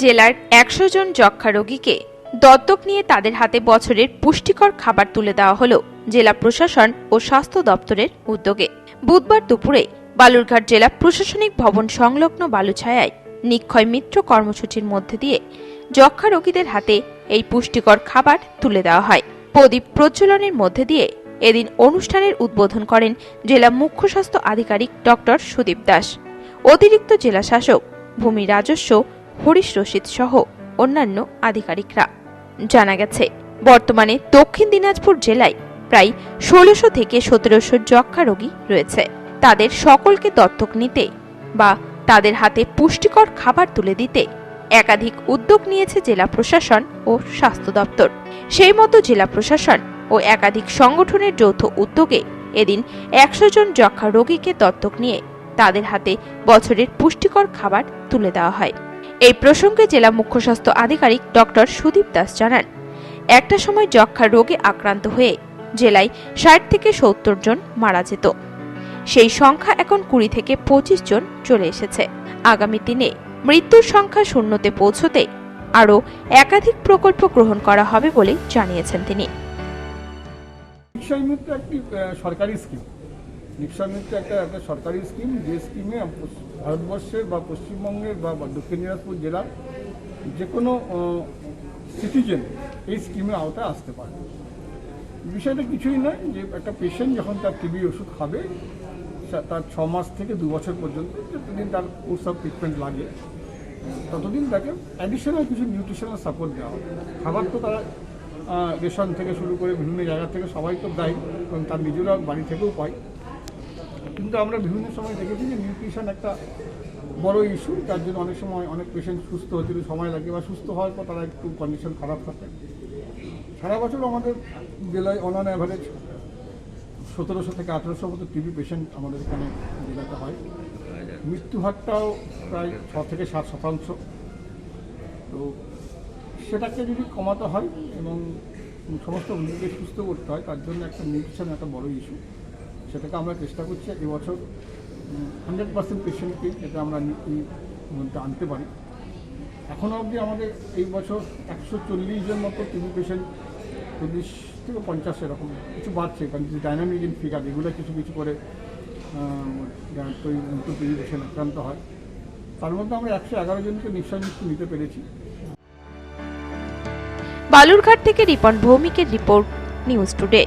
জেলার একশো জন যক্ষা রোগীকে দত্তক নিয়ে তাদের হাতে বছরের পুষ্টিকর খাবার তুলে দেওয়া হলো জেলা প্রশাসন ও স্বাস্থ্য দপ্তরের উদ্যোগে। বুধবার দুপুরে বালুরঘাট জেলা প্রশাসনিক ভবন সংলগ্ন বালুছায়ায় নিক্ষয় মিত্র কর্মসূচির মধ্যে দিয়ে যক্ষা রোগীদের হাতে এই পুষ্টিকর খাবার তুলে দেওয়া হয়। প্রদীপ প্রজ্বলনের মধ্যে দিয়ে এদিন অনুষ্ঠানের উদ্বোধন করেন জেলা মুখ্য স্বাস্থ্য আধিকারিক ডক্টর সুদীপ দাস, অতিরিক্ত জেলা শাসক ভূমি রাজস্ব হরিশ রশিদ সহ অন্যান্য আধিকারিকরা। জানা গেছে, বর্তমানে দক্ষিণ দিনাজপুর জেলায় প্রায় ষোলোশো থেকে সতেরোশো যক্ষা রোগী রয়েছে। তাদের সকলকে দত্তক নিতে বা তাদের হাতে পুষ্টিকর খাবার তুলে দিতে একাধিক উদ্যোগ নিয়েছে জেলা প্রশাসন ও স্বাস্থ্য দপ্তর। সেই মতো জেলা প্রশাসন ও একাধিক সংগঠনের যৌথ উদ্যোগে এদিন একশো জন যক্ষা রোগীকে দত্তক নিয়ে তাদের হাতে বছরের পুষ্টিকর খাবার তুলে দেওয়া হয়। এই প্রসঙ্গে জেলা মুখ্য স্বাস্থ্য আধিকারিক ডক্টর সুদীপ দাস জানান, একটা সময় যক্ষা রোগে আক্রান্ত হয়ে জেলায় ষাট থেকে সত্তর জন মারা যেত। সেই সংখ্যা এখন কুড়ি থেকে পঁচিশ জন চলে এসেছে। আগামী দিনে মৃত্যুর সংখ্যা শূন্যতে পৌঁছতে আরও একাধিক প্রকল্প গ্রহণ করা হবে বলে জানিয়েছেন তিনি। নিশ্চয় মিত্র একটি সরকারি স্কিম নিশ্চয় মিত্র একটা একটা সরকারি স্কিম যে স্কিমে ভারতবর্ষের বা পশ্চিমবঙ্গের বা দক্ষিণ দিনাজপুর জেলার যে কোনো সিটিজেন এই স্কিমের আওতায় আসতে পারে। বিষয়টা কিছুই নয় যে একটা পেশেন্ট যখন তার টিবি ওষুধ খাবে তার ছ মাস থেকে দু বছর পর্যন্ত যতদিন তার কোর্স অফ ট্রিটমেন্ট লাগে, ততদিন তাকে অ্যাডিশনাল কিছু নিউট্রিশনাল সাপোর্ট দেওয়া হবে। খাবার তো তারা রেশন থেকে শুরু করে বিভিন্ন জায়গা থেকে সবাই তো দেয় এবং তার নিজেরা বাড়ি থেকেও পায়। কিন্তু আমরা বিভিন্ন সময় দেখেছি যে নিউট্রিশন একটা বড় ইস্যু তার জন্য অনেক সময় অনেক পেশেন্ট সুস্থ হতে সময় লাগে বা সুস্থ হওয়ার পর তারা একটু কন্ডিশন খারাপ থাকে। সারা বছর আমাদের জেলায় অন অন অ্যাভারেজ সতেরোশো থেকে আঠেরোশো মতো টিবি পেশেন্ট আমাদের এখানে জেলাতে হয়। মৃত্যু হারটাও প্রায় ছ থেকে সাত শতাংশ। তো সেটাকে যদি কমাতে হয় এবং সমস্ত রোগীকে সুস্থ করতে হয়, তার জন্য একটা নিউট্রিশন একটা বড় ইস্যু সেটাকে আমরা চেষ্টা করছি এবছর হান্ড্রেড পার্সেন্ট পেশেন্টকে এটা আমরা আনতে পারি। এখনও অবধি আমাদের এই বছর একশো চল্লিশ জন মতো টিবি পেশেন্ট চল্লিশ থেকে পঞ্চাশ এরকম, কিছু বাড়ছে, কারণ কিছু ডাইনামিক ইন ফিগার এগুলো কিছু কিছু করে টিবি পেশেন্ট আক্রান্ত হয়। তার মধ্যে আমরা একশো এগারো জনকে নিঃশ্বাস নিতে পেরেছি। বালুরঘাট থেকে রিপন ভৌমিকের রিপোর্ট নিউজ টুডে।